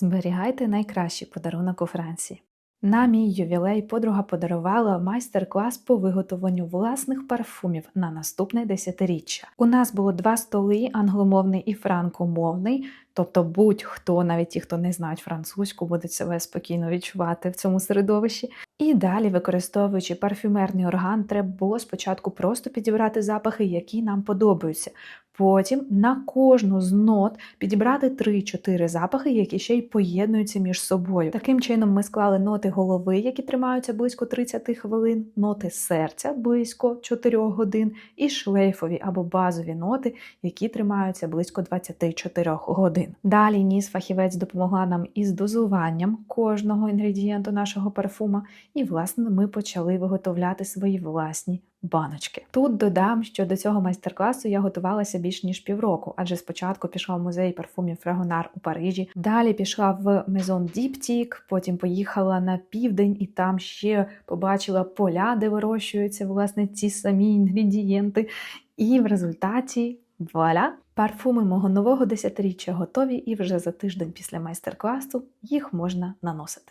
Зберігайте найкращий подарунок у Франції. На мій ювілей подруга подарувала майстер-клас по виготовленню власних парфумів на наступне десятиріччя. У нас було два столи: англомовний і франкомовний. Тобто будь-хто, навіть ті, хто не знають французьку, будуть себе спокійно відчувати в цьому середовищі. І далі, використовуючи парфюмерний орган, треба було спочатку просто підібрати запахи, які нам подобаються. Потім на кожну з нот підібрати 3-4 запахи, які ще й поєднуються між собою. Таким чином, ми склали ноти голови, які тримаються близько 30 хвилин, ноти серця близько 4 годин, і шлейфові або базові ноти, які тримаються близько 24 годин. Далі ніс фахівець допомогла нам із дозуванням кожного інгредієнту нашого парфума, і власне ми почали виготовляти свої власні баночки. Тут додам, що до цього майстер-класу я готувалася більш ніж півроку, адже спочатку пішла в музей парфумів Фрагонар у Парижі, далі пішла в Мезон Діптік, потім поїхала на південь і там ще побачила поля, де вирощуються власне ці самі інгредієнти. І в результаті вуаля! Парфуми мого нового десятиріччя готові, і вже за тиждень після майстер-класу їх можна наносити.